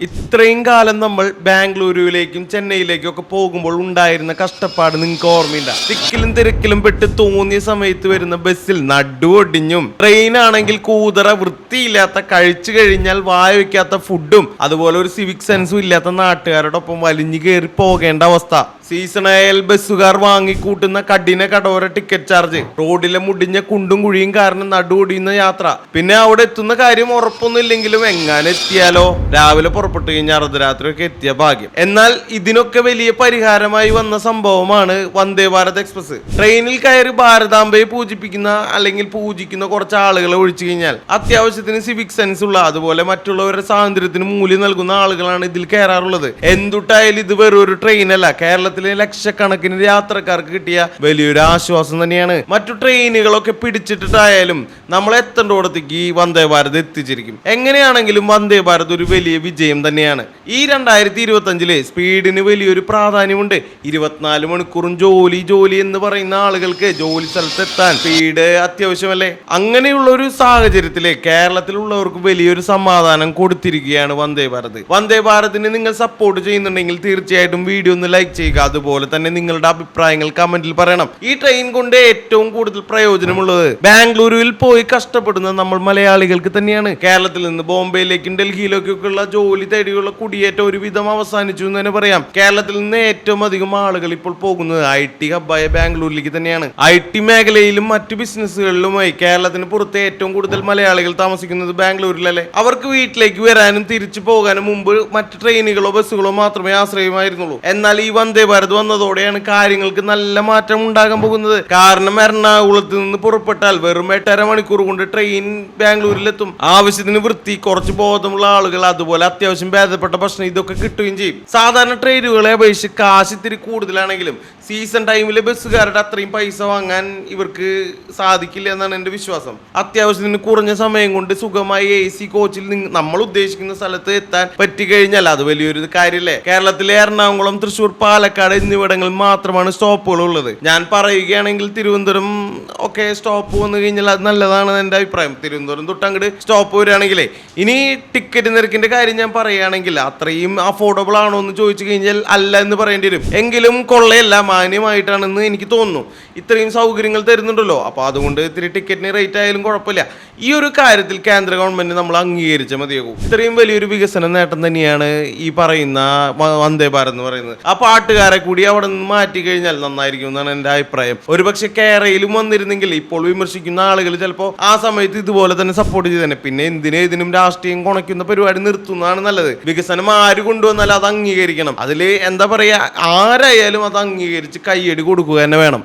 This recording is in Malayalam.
ഇത്രയും കാലം നമ്മൾ ബാംഗ്ലൂരുവിലേക്കും ചെന്നൈയിലേക്കും ഒക്കെ പോകുമ്പോൾ ഉണ്ടായിരുന്ന കഷ്ടപ്പാട് നിങ്ങൾക്ക് ഓർമ്മയില്ല തിക്കിലും തിരക്കിലും പെട്ട് തോന്നിയ സമയത്ത് വരുന്ന ബസ്സിൽ നടുവൊടിഞ്ഞും ട്രെയിൻ ആണെങ്കിൽ കൂതറ വൃത്തിയില്ലാത്ത കഴിച്ചു കഴിഞ്ഞാൽ വായ വെക്കാത്ത ഫുഡും അതുപോലെ ഒരു സിവിക് സെൻസും ഇല്ലാത്ത നാട്ടുകാരോടൊപ്പം വലിഞ്ഞു കയറി പോകേണ്ട അവസ്ഥ. സീസണായാൽ ബസ്സുകാർ വാങ്ങിക്കൂട്ടുന്ന കഠിന കടോര ടിക്കറ്റ് ചാർജ് റോഡിലെ മുടിഞ്ഞ കുണ്ടും കുഴിയും കാരണം നടുവൊടിയുന്ന യാത്ര. പിന്നെ അവിടെ എത്തുന്ന കാര്യം ഉറപ്പൊന്നും ഇല്ലെങ്കിലും എങ്ങാനെത്തിയാലോ രാവിലെ പുറപ്പെട്ടു കഴിഞ്ഞാൽ അർദ്ധരാത്രിയൊക്കെ എത്തിയ ഭാഗ്യം. എന്നാൽ ഇതിനൊക്കെ വലിയ പരിഹാരമായി വന്ന സംഭവമാണ് വന്ദേ ഭാരത് എക്സ്പ്രസ്. ട്രെയിനിൽ കയറി ഭാരതാംബയെ പൂജിപ്പിക്കുന്ന അല്ലെങ്കിൽ പൂജിക്കുന്ന കുറച്ച് ആളുകളെ ഒഴിച്ചു കഴിഞ്ഞാൽ അത്യാവശ്യത്തിന് സിവിക് സെൻസ് ഉള്ള അതുപോലെ മറ്റുള്ളവരുടെ സ്വാതന്ത്ര്യത്തിന് മൂല്യം നൽകുന്ന ആളുകളാണ് ഇതിൽ കയറാറുള്ളത്. എന്തുട്ടായാലും ഇത് വെറൊരു ട്രെയിൻ അല്ല. കേരളത്തിലെ ലക്ഷക്കണക്കിന് യാത്രക്കാർക്ക് കിട്ടിയ വലിയൊരു ആശ്വാസം തന്നെയാണ്. മറ്റു ട്രെയിനുകളൊക്കെ പിടിച്ചിട്ടിട്ടായാലും നമ്മൾ എത്തേണ്ടോടത്തേക്ക് ഈ വന്ദേ ഭാരത് എത്തിച്ചിരിക്കും. എങ്ങനെയാണെങ്കിലും വന്ദേ ഭാരത് ഒരു വലിയ വിജയം തന്നെയാണ്. ഈ രണ്ടായിരത്തി ഇരുപത്തി അഞ്ചിലെ സ്പീഡിന് വലിയൊരു പ്രാധാന്യമുണ്ട്. ഇരുപത്തിനാല് മണിക്കൂറും ജോലി ജോലി എന്ന് പറയുന്ന ആളുകൾക്ക് ജോലി സ്ഥലത്ത് എത്താൻ സ്പീഡ് അത്യാവശ്യമല്ലേ? അങ്ങനെയുള്ള ഒരു സാഹചര്യത്തിൽ കേരളത്തിലുള്ളവർക്ക് വലിയൊരു സമാധാനം കൊടുത്തിരിക്കുകയാണ് വന്ദേ ഭാരത്. വന്ദേ ഭാരതിന് നിങ്ങൾ സപ്പോർട്ട് ചെയ്യുന്നുണ്ടെങ്കിൽ തീർച്ചയായിട്ടും വീഡിയോ ഒന്ന് ലൈക്ക് ചെയ്യുക. അതുപോലെ തന്നെ നിങ്ങളുടെ അഭിപ്രായങ്ങൾ കമന്റിൽ പറയണം. ഈ ട്രെയിൻ കൊണ്ട് ഏറ്റവും കൂടുതൽ പ്രയോജനമുള്ളത് ബാംഗ്ലൂരുവിൽ പോയി കഷ്ടപ്പെടുന്ന നമ്മൾ മലയാളികൾക്ക് തന്നെയാണ്. കേരളത്തിൽ നിന്ന് ബോംബെയിലേക്കും ഡൽഹിയിലേക്കും ഉള്ള ജോലി തേടിയുള്ള കുടിയേറ്റം ഒരുവിധം അവസാനിച്ചു എന്ന് തന്നെ പറയാം. കേരളത്തിൽ നിന്ന് ഏറ്റവും അധികം ആളുകൾ ഇപ്പോൾ പോകുന്നത് ഐ ടി ഹബ്ബായ ബാംഗ്ലൂരിലേക്ക് തന്നെയാണ്. ഐ ടി മേഖലയിലും മറ്റ് ബിസിനസ്സുകളിലുമായി കേരളത്തിന് പുറത്ത് ഏറ്റവും കൂടുതൽ മലയാളികൾ താമസിക്കുന്നത് ബാംഗ്ലൂരിലല്ലേ? അവർക്ക് വീട്ടിലേക്ക് വരാനും തിരിച്ചു പോകാനും മുമ്പ് മറ്റ് ട്രെയിനുകളോ ബസ്സുകളോ മാത്രമേ ആശ്രയമായിരുന്നുള്ളൂ. എന്നാൽ ഈ വന്ദേ ഭാരത് വന്നതോടെയാണ് കാര്യങ്ങൾക്ക് നല്ല മാറ്റം ഉണ്ടാകാൻ പോകുന്നത്. കാരണം എറണാകുളത്ത് നിന്ന് പുറപ്പെട്ടാൽ വെറും എട്ടര മണിക്കൂർ കൊണ്ട് ട്രെയിൻ ബാംഗ്ലൂരിലെത്തും. ആവശ്യത്തിന് വൃത്തി കുറച്ച് ബോധമുള്ള ആളുകൾ അതുപോലെ അത്യാവശ്യം ഭേദപ്പെട്ട ഭക്ഷണം ഇതൊക്കെ കിട്ടുകയും ചെയ്യും. സാധാരണ ട്രെയിനുകളെ അപേക്ഷിച്ച് കാശ് ഇത്തിരി കൂടുതലാണെങ്കിലും സീസൺ ടൈമിൽ ബസ്സുകാരുടെ അത്രയും പൈസ വാങ്ങാൻ ഇവർക്ക് സാധിക്കില്ല എന്നാണ് എന്റെ വിശ്വാസം. അത്യാവശ്യത്തിന് കുറഞ്ഞ സമയം കൊണ്ട് സുഖമായി എ സി കോച്ചിൽ നമ്മൾ ഉദ്ദേശിക്കുന്ന സ്ഥലത്ത് എത്താൻ പറ്റിക്കഴിഞ്ഞാൽ അത് വലിയൊരു കാര്യമല്ലേ കേരളത്തിലെ എറണാകുളം തൃശ്ശൂർ പാലക്കാട് എന്നിവിടങ്ങളിൽ മാത്രമാണ് സ്റ്റോപ്പുകൾ ഉള്ളത്. ഞാൻ പറയുകയാണെങ്കിൽ തിരുവനന്തപുരം ഒക്കെ സ്റ്റോപ്പ് വന്നു കഴിഞ്ഞാൽ അത് നല്ലതാണ് എന്റെ അഭിപ്രായം. തിരുവനന്തപുരം തൊട്ട് അങ്ങോട്ട് സ്റ്റോപ്പ് വരികയാണെങ്കിലേ ഇനി ടിക്കറ്റ് നിരക്കിന്റെ കാര്യം ഞാൻ പറയുകയാണെങ്കിൽ അത്രയും അഫോർഡബിൾ ആണോ എന്ന് ചോദിച്ചു കഴിഞ്ഞാൽ അല്ല എന്ന് പറയേണ്ടി വരും. എങ്കിലും കൊള്ളയല്ല മാന്യമായിട്ടാണെന്ന് എനിക്ക് തോന്നുന്നു. ഇത്രയും സൗകര്യങ്ങൾ തരുന്നുണ്ടല്ലോ. അപ്പോൾ അതുകൊണ്ട് ഇത്തിരി ടിക്കറ്റിന് റേറ്റ് ആയാലും കുഴപ്പമില്ല. ഈ ഒരു കാര്യത്തിൽ കേന്ദ്ര ഗവൺമെന്റ് നമ്മൾ അംഗീകരിച്ച മതിയാകും. ഇത്രയും വലിയൊരു വികസന നേട്ടം തന്നെയാണ് ഈ പറയുന്ന വന്ദേ ഭാരത് എന്ന് പറയുന്നത്. ആ പാട്ടുകാരെ കൂടി അവിടെ നിന്ന് മാറ്റി കഴിഞ്ഞാൽ നന്നായിരിക്കും എന്നാണ് എന്റെ അഭിപ്രായം. ഒരുപക്ഷെ കേരളയിലും വന്നിരുന്നെങ്കിൽ ഇപ്പോൾ വിമർശിക്കുന്ന ആളുകൾ ചിലപ്പോൾ ആ സമയത്ത് ഇതുപോലെ തന്നെ സപ്പോർട്ട് ചെയ്തേനെ. പിന്നെ എന്തിനും ഇതിനും രാഷ്ട്രീയം കുണയ്ക്കുന്ന പരിപാടി നിർത്തുന്നതാണ് നല്ലത്. വികസനം ആര് കൊണ്ടുവന്നാലും അത് അംഗീകരിക്കണം. അതിൽ എന്താ പറയുക ആരായാലും അത് അംഗീകരിച്ച് കയ്യടി കൊടുക്കുക തന്നെ വേണം.